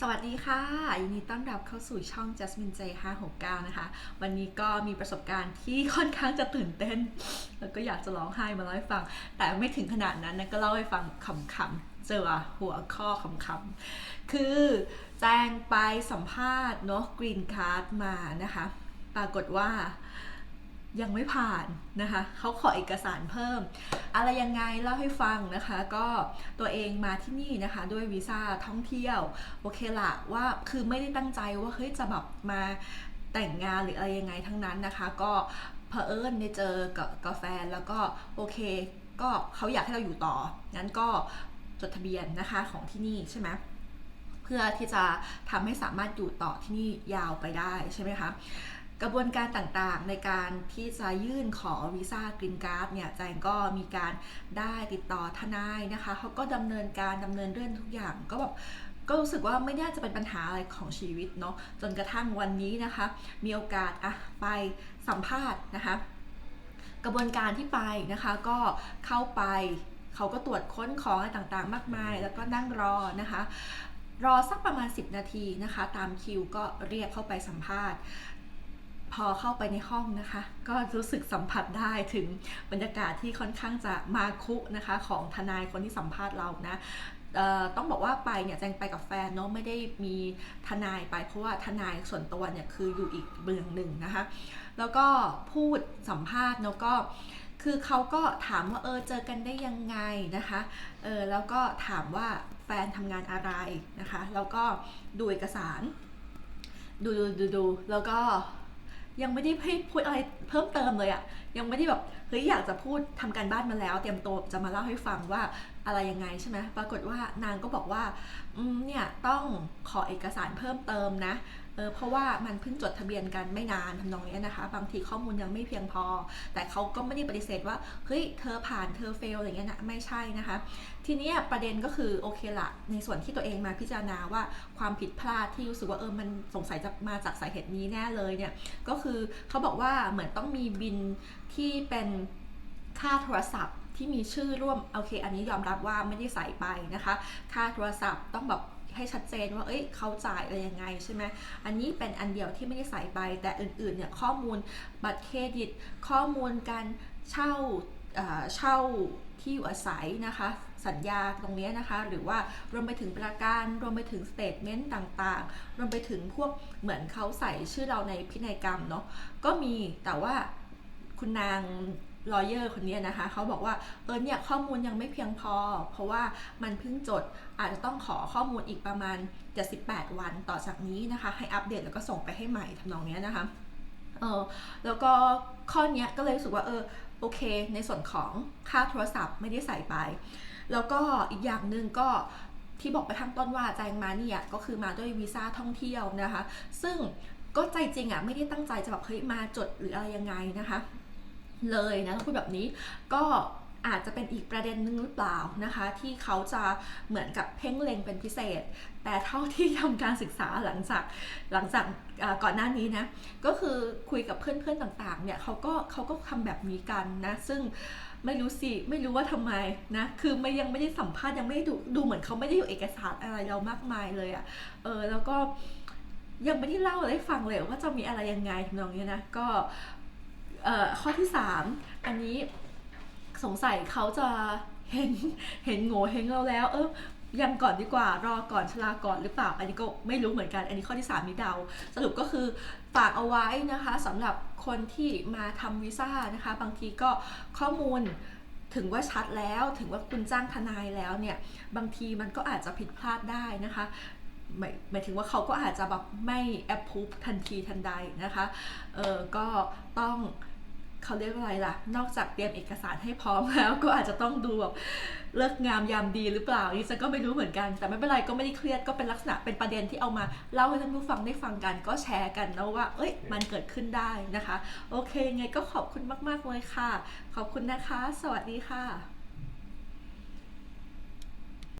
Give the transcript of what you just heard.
สวัสดีค่ะ ยินดีต้อนรับเข้าสู่ช่อง Jasmine J 569นะคะ วันนี้ก็มีประสบการณ์ที่ค่อนข้างจะตื่นเต้น แล้วก็อยากจะร้องไห้มาเล่าให้ฟัง แต่ไม่ถึงขนาดนั้นนะก็เล่าให้ฟังขำๆ เจอหัวข้อขำๆ คือแจ้งไปสัมภาษณ์เนาะกรีนคาร์ดมานะคะ ปรากฏว่ายังไม่ผ่านนะคะ เขาขอเอกสารเพิ่ม อะไรยังไงเล่าให้ฟังนะคะ ก็ตัวเองมาที่นี่นะคะ ด้วยวีซ่าท่องเที่ยวโอเคละว่าคือไม่ได้ตั้งใจว่าเฮ้ยจะแบบมาแต่งงานหรืออะไรยังไงทั้งนั้นนะคะ ก็เผอิญได้เจอกับกาแฟนแล้วก็โอเค ก็เขาอยากให้เราอยู่ต่องั้นก็จดทะเบียนนะคะของที่นี่ใช่ไหมเพื่อที่จะทำให้สามารถอยู่ต่อที่นี่ยาวไปได้ใช่ไหมคะ กระบวนการต่างๆ ในการที่จะยื่นขอวีซ่ากรีนการ์ดเนี่ยแจงก็มีการได้ติดต่อทนายนะคะเขาก็ดำเนินการดำเนินเรื่องทุกอย่างก็แบบก็รู้สึกว่าไม่น่าจะเป็นปัญหาอะไรของชีวิตเนาะจนกระทั่งวันนี้นะคะ มีโอกาสอะไปสัมภาษณ์นะคะ กระบวนการที่ไปนะคะก็เข้าไปเขาก็ตรวจค้นของอะไรต่างๆ มากมาย แล้วก็นั่งรอนะคะรอสักประมาณ 10 นาทีนะคะ ตามคิวก็เรียกเข้าไปสัมภาษณ์ พอเข้าไปในห้องนะคะ ก็รู้สึกสัมผัสได้ถึงบรรยากาศที่ค่อนข้างจะมาคุนะคะ ของทนายคนที่สัมภาษณ์เรานะต้องบอกว่าไปเนี่ยแจงไปกับแฟนเนาะไม่ได้มีทนายไป เพราะว่าทนายส่วนตัวเนี่ยคืออยู่อีกเมืองหนึ่งนะคะ แล้วก็พูดสัมภาษณ์แล้วก็คือเขาก็ถามว่าเออเจอกันได้ยังไงนะคะเออแล้วก็ถามว่าแฟนทำงานอะไรนะคะ แล้วก็ดูเอกสาร ดูดูดูดูแล้วก็ ยังไม่ได้ให้พูดอะไรเพิ่มเติมเลยอะยังไม่ได้แบบเฮ้ยอยากจะพูดทำการบ้านมาแล้ว เตรียมตัวจะมาเล่าให้ฟังว่าอะไรยังไงใช่ไหมปรากฏว่านางก็บอกว่าอืมเนี่ยต้องขอเอกสารเพิ่มเติมนะ เออเพราะว่ามันเพิ่งจดทะเบียนกันไม่นานทำนองนี้นะคะ บางทีข้อมูลยังไม่เพียงพอ แต่เขาก็ไม่ได้ปฏิเสธว่าเฮ้ยเธอผ่านเธอเฟลอะไรเงี้ยนะไม่ใช่นะคะ ทีนี้ประเด็นก็คือโอเคละในส่วนที่ตัวเองมาพิจารณาว่าความผิดพลาดที่รู้สึกว่าเออมันสงสัยจะมาจากสาเหตุนี้แน่เลยเนี่ยก็คือเขาบอกว่าเหมือนต้องมีบินที่เป็นค่าโทรศัพท์ ที่มีชื่อร่วมโอเค อันนี้ยอมรับว่าไม่ได้ใส่ไปนะคะ ค่าโทรศัพท์ต้องแบบให้ชัดเจนว่า เอ้ย เขาจ่ายอะไรยังไงใช่ไหม อันนี้เป็นอันเดียวที่ไม่ได้ใส่ไป แต่อื่นๆ เนี่ย ข้อมูลบัตรเครดิต ข้อมูลการเช่าเอ่อเช่าที่อยู่อาศัยนะคะ สัญญาตรงเนี้ยนะคะ หรือว่ารวมไปถึงประกัน รวมไปถึงสเตทเมนต์ต่างๆ รวมไปถึงพวกเหมือนเขาใส่ชื่อเราในพินัยกรรมเนาะ ก็มี แต่ว่าคุณนาง ลอเยอร์คนนี้นะคะเขาบอกว่าเออเนี่ยข้อมูลยังไม่เพียงพอ เพราะว่ามันเพิ่งจดอาจจะต้องขอข้อมูลอีกประมาณ 78 วันต่อจากนี้นะคะ ให้อัปเดตแล้วก็ส่งไปให้ใหม่ทำนองนี้นะคะเออแล้วก็ข้อนี้ก็เลยรู้สึกว่าเออโอเค ในส่วนของค่าโทรศัพท์ไม่ได้ใส่ไป แล้วก็อีกอย่างหนึ่งก็ที่บอกไปข้างต้นว่าแจงมาเนี่ยก็คือมาด้วยวีซ่าท่องเที่ยวนะคะ ซึ่งก็ใจจริงอะไม่ได้ตั้งใจจะแบบเฮ้ยมาจดหรืออะไรยังไงนะคะ เลยนะต้องพูดแบบนี้ก็อาจจะเป็นอีกประเด็นนึงหรือเปล่านะคะ ที่เขาจะเหมือนกับเพ่งเล็งเป็นพิเศษ แต่เท่าที่ทำการศึกษาหลังจากหลังจากก่อนหน้านี้นะก็คือคุยกับเพื่อนๆต่างๆเนี่ยเขาก็เขาก็ทำแบบนี้กันนะซึ่งไม่รู้สิไม่รู้ว่าทำไมนะคือไม่ยังไม่ได้สัมภาษณ์ยังไม่ได้ดูดูเหมือนเขาไม่ได้อยู่เอกสารอะไรเรามากมายเลยอะ่ะเออแล้วก็ยังไม่ได้เล่าอะไรฟังเลยว่าจะมีอะไรยังไงทำนองนี้นะก็ ข้อที่ 3 อันนี้สงสัยเขาจะเห็นเห็นโง่เห็นเราแล้ว เออยังก่อนดีกว่ารอก่อนชะลาก่อนหรือเปล่า อันนี้ก็ไม่รู้เหมือนกัน อันนี้ข้อที่ 3 นี้เดา สรุปก็คือฝากเอาไว้นะคะสำหรับคนที่มาทำวีซ่านะคะ บางทีก็ข้อมูลถึงว่าชัดแล้วถึงว่าคุณจ้างทนายแล้วเนี่ย บางทีมันก็อาจจะผิดพลาดได้นะคะหมายหมายถึงว่าเขาก็อาจจะแบบไม่ approve ทันทีทันใดนะคะเออก็ต้อง เขาเรียกว่าอะไรล่ะ นอกจากเตรียมเอกสารให้พร้อมแล้ว ก็อาจจะต้องดูแบบเลิกงามยามดีหรือเปล่านี่ฉันก็ไม่รู้เหมือนกัน แต่ไม่เป็นไรก็ไม่ได้เครียดก็เป็นลักษณะเป็นประเด็นที่เอามาเล่าให้ท่านผู้ฟังได้ฟังกัน ก็แชร์กันนะว่า เอ้ย มันเกิดขึ้นได้นะคะ โอเคไงก็ขอบคุณมาก ๆเลยค่ะ ขอบคุณนะคะ สวัสดีค่ะ